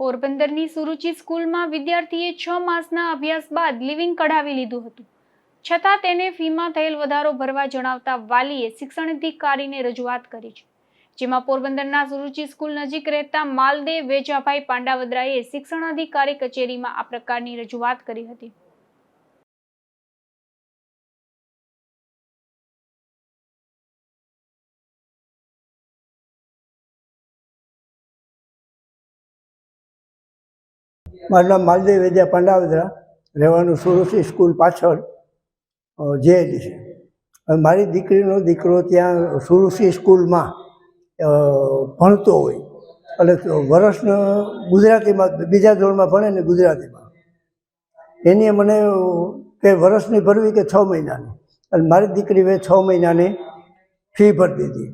પોરબંદરની સુરુચિ સ્કૂલમાં વિદ્યાર્થીએ છ માસના અભ્યાસ બાદ લિવિંગ કઢાવી લીધું હતું. છતાં તેને ફીમાં થયેલ વધારો ભરવા જણાવતા વાલીએ શિક્ષણ અધિકારીને રજૂઆત કરી છે. જેમાં પોરબંદરના સુરુચિ સ્કૂલ નજીક રહેતા માલદેવ વેજાભાઈ પાંડાવદરાએ શિક્ષણ અધિકારી કચેરીમાં આ પ્રકારની રજૂઆત કરી હતી. મારું નામ માલદેવ વેદ્યા પંડાવદરા. રહેવાનું સુરસી સ્કૂલ પાછળ જેએડી છે. મારી દીકરીનો દીકરો ત્યાં સુરસી સ્કૂલમાં ભણતો હોય. એટલે વર્ષનો ગુજરાતીમાં, બીજા ધોરણમાં ભણે ને ગુજરાતીમાં. એની મને કે વર્ષની ભરવી કે છ મહિનાની. અને મારી દીકરી મેં છ મહિનાની ફી ભરી દીધી.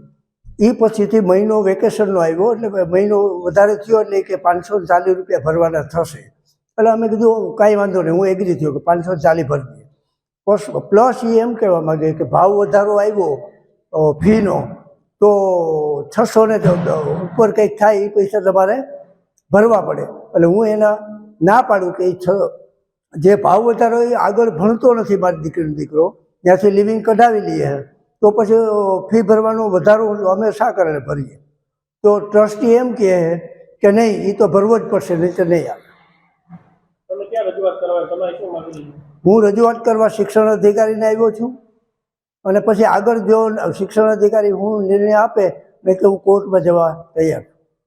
એ પછીથી મહિનો વેકેશનનો આવ્યો એટલે મહિનો વધારે થયો એટલે કે પાંચસો ચાલીસ રૂપિયા ભરવાના થશે. એટલે અમે કીધું કાંઈ વાંધો નહીં, હું એગ્રી થયો કે પાંચસો ચાલીસ ભરી પ્લસ પ્લસ એ એમ કહેવા માગે કે ભાવ વધારો આવ્યો ફીનો, તો છસો ને ઉપર કંઈક થાય એ પૈસા તમારે ભરવા પડે. એટલે હું એના ના પાડું કે એ છ, જે ભાવ વધારો એ આગળ ભણતો નથી મારી દીકરીનો દીકરો, ત્યાંથી લિવિંગ કઢાવી લઈએ. તો પછી ફી ભરવાનો વધારો અમે શા કારણે ભરીએ તો ટ્રસ્ટી એમ કહે કે નહીં એ તો ભરવો જ પડશે નહીં તો નહીં આવે? હું રજૂઆત કરવા શિક્ષણ અધિકારીને આવ્યો છું અને પછી આગળ જો શિક્ષણ અધિકારી હું નિર્ણય આપે નહીં તો હું કોર્ટમાં જવા તૈયાર છું.